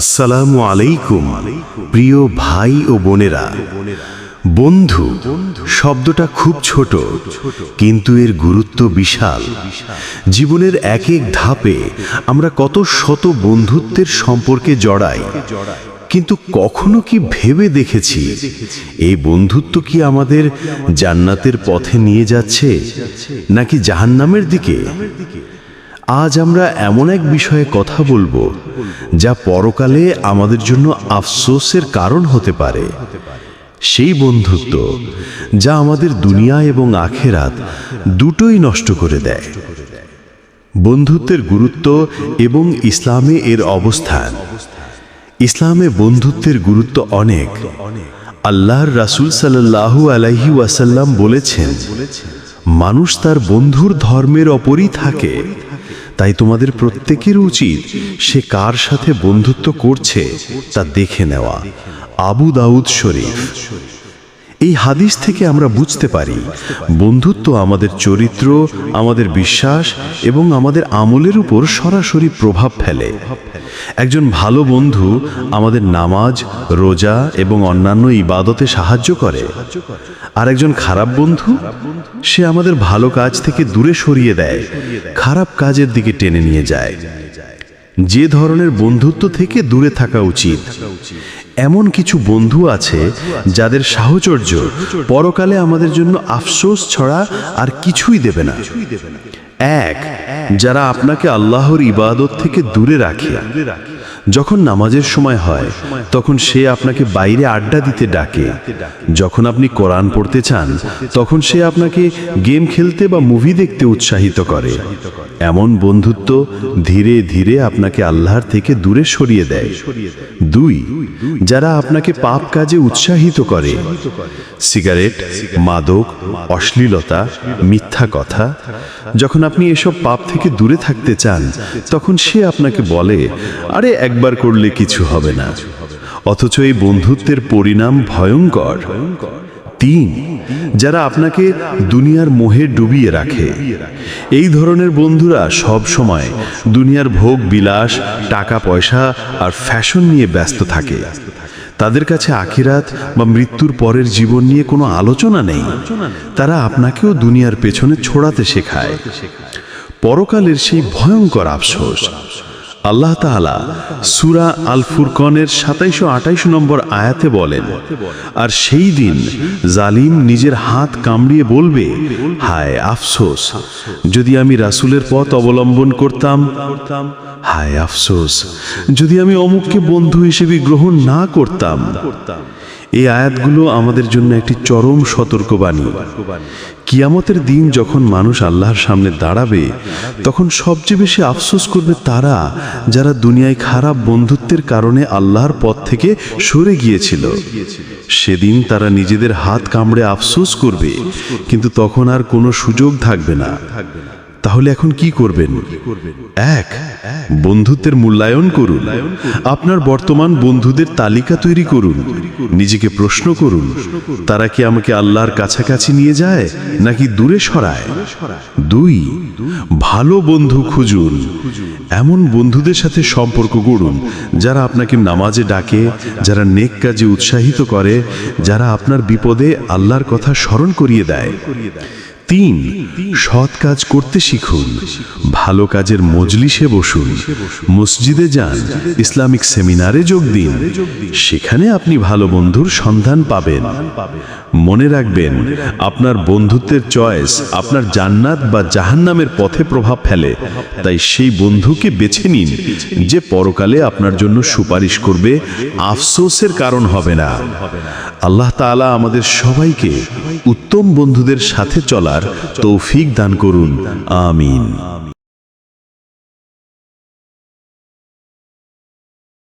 আসসালামু আলাইকুম, প্রিয় ভাই ও বোনেরা। বন্ধু, শব্দটা খুব ছোট, কিন্তু এর গুরুত্ব বিশাল। জীবনের এক এক ধাপে আমরা কত শত বন্ধুত্বের সম্পর্কে জড়াই, কিন্তু কখনো কি ভেবে দেখেছি, এই বন্ধুত্ব কি আমাদের জান্নাতের পথে নিয়ে যাচ্ছে, নাকি জাহান্নামের দিকে? আজ আমরা এমন এক বিষয়ে কথা বলব, যা পরকালে আমাদের জন্য আফসোসের কারণ হতে পারে। সেই বন্ধুত্ব, যা আমাদের দুনিয়া এবং আখেরাত দুটোই নষ্ট করে দেয়। বন্ধুত্বের গুরুত্ব এবং ইসলামে এর অবস্থান। ইসলামে বন্ধুত্বের গুরুত্ব অনেক। আল্লাহর রাসূল সাল্লাল্লাহু আলাইহি ওয়াসাল্লাম বলেছেন, মানুষ তার বন্ধুর ধর্মের অপরই থাকে। তাই তোমাদের প্রত্যেকের উচিত সে কার সাথে বন্ধুত্ব করছে তা দেখে নেওয়া। আবু দাউদ শরীফ। এই হাদিস থেকে আমরা বুঝতে পারি, বন্ধুত্ব আমাদের চরিত্র, আমাদের বিশ্বাস এবং আমাদের আমলের উপর সরাসরি প্রভাব ফেলে। একজন ভালো বন্ধু আমাদের নামাজ, রোজা এবং অন্যান্য ইবাদতে সাহায্য করে। আর একজন খারাপ বন্ধু, সে আমাদের ভালো কাজ থেকে দূরে সরিয়ে দেয়, খারাপ কাজের দিকে টেনে নিয়ে যায়। যে ধরনের বন্ধুত্ব থেকে দূরে থাকা উচিত। এমন কিছু বন্ধু আছে যাদের সাহচর্য পরকালে আমাদের জন্য আফসোস ছড়া আর কিছুই দেবে না। এক যারা আপনাকে আল্লাহর ইবাদত থেকে দূরে রাখে। যখন নামাজের সময় হয় তখন সে আপনাকে বাইরে আড্ডা দিতে ডাকে। যখন আপনি কোরআন পড়তে চান তখন সে আপনাকে গেম খেলতে বা মুভি দেখতে উৎসাহিত করে। এমন বন্ধুত্ব ধীরে ধীরে আপনাকে আল্লাহর থেকে দূরে সরিয়ে দেয়। দুই যারা আপনাকে পাপ কাজে উৎসাহিত করে। সিগারেট মাদক অশ্লীলতা মিথ্যা কথা। যখন আপনি এসব পাপ থেকে দূরে থাকতে চান তখন সে আপনাকে বলে আরে একবার করলে কিছু হবে না। অথচ এই বন্ধুত্বের পরিণাম ভয়ঙ্কর। তিন, যারা আপনাকে দুনিয়ার মোহে ডুবিয়ে রাখে। এই ধরনের বন্ধুরা সব সময় দুনিয়ার ভোগ, বিলাস, টাকা, পয়সা আর ফ্যাশন নিয়ে ব্যস্ত থাকে। তাদের কাছে আখিরাত বা মৃত্যুর পরের জীবন নিয়ে কোনো আলোচনা নেই। তারা আপনাকেও দুনিয়ার পেছনে ছোড়াতে শেখায়। পরকালের সেই ভয়ঙ্কর আফসোস। আল্লাহ তালা সুরা আল ফুরকনের সাতাইশো আটাইশ নম্বর আয়াতে বলেন, আর সেই দিন জালিম নিজের হাত কামড়িয়ে বলবে, হায় আফসোস, যদি আমি রাসুলের পথ অবলম্বন করতাম, হায় আফসোস, যদি আমি অমুককে বন্ধু হিসেবে গ্রহণ না করতাম এই আয়াতগুলো আমাদের জন্য একটি চরম সতর্কবাণী। কিয়ামতের দিন যখন মানুষ আল্লাহর সামনে দাঁড়াবে, তখন সবচেয়ে বেশি আফসোস করবে তারা যারা দুনিয়ায় খারাপ বন্ধুত্বের কারণে আল্লাহর পথ থেকে সরে গিয়েছিল। সেদিন তারা নিজেদের হাত কামড়ে আফসোস করবে, কিন্তু তখন আর কোনো সুযোগ থাকবে না। তাহলে এখন কি করবেন? এক, বন্ধুত্বের মূল্যায়ন করুন। আপনার বর্তমান বন্ধুদের তালিকা তৈরি করুন। নিজেকে প্রশ্ন করুন, তারা কি আমাকে আল্লাহর কাছাকাছি নিয়ে যায় নাকি দূরে সরায়? দুই, ভালো বন্ধু খুঁজুন। এমন বন্ধুদের সাথে সম্পর্ক গড়ুন, যারা আপনাকে নামাজে ডাকে, যারা নেক কাজে উৎসাহিত করে, যারা আপনার বিপদে আল্লাহর কথা স্মরণ করিয়ে দেয়। তিন, সৎ কাজ করতে শিখুন, ভালো কাজের মজলিসে বসুন, মসজিদে যান, ইসলামিক সেমিনারে যোগ দিন, সেখানে আপনি ভালো বন্ধুর সন্ধান পাবেন। মনে রাখবেন, আপনার বন্ধুত্বের চয়েস আপনার জান্নাত বা জাহান্নামের পথে প্রভাব ফেলে, তাই সেই বন্ধুকে বেছে নিন, যে পরকালে আপনার জন্য সুপারিশ করবে, আফসোসের কারণ হবে না। আল্লাহ তাআলা আমাদের সবাইকে উত্তম বন্ধুদের সাথে চলার তৌফিক দান করুন। আমিন।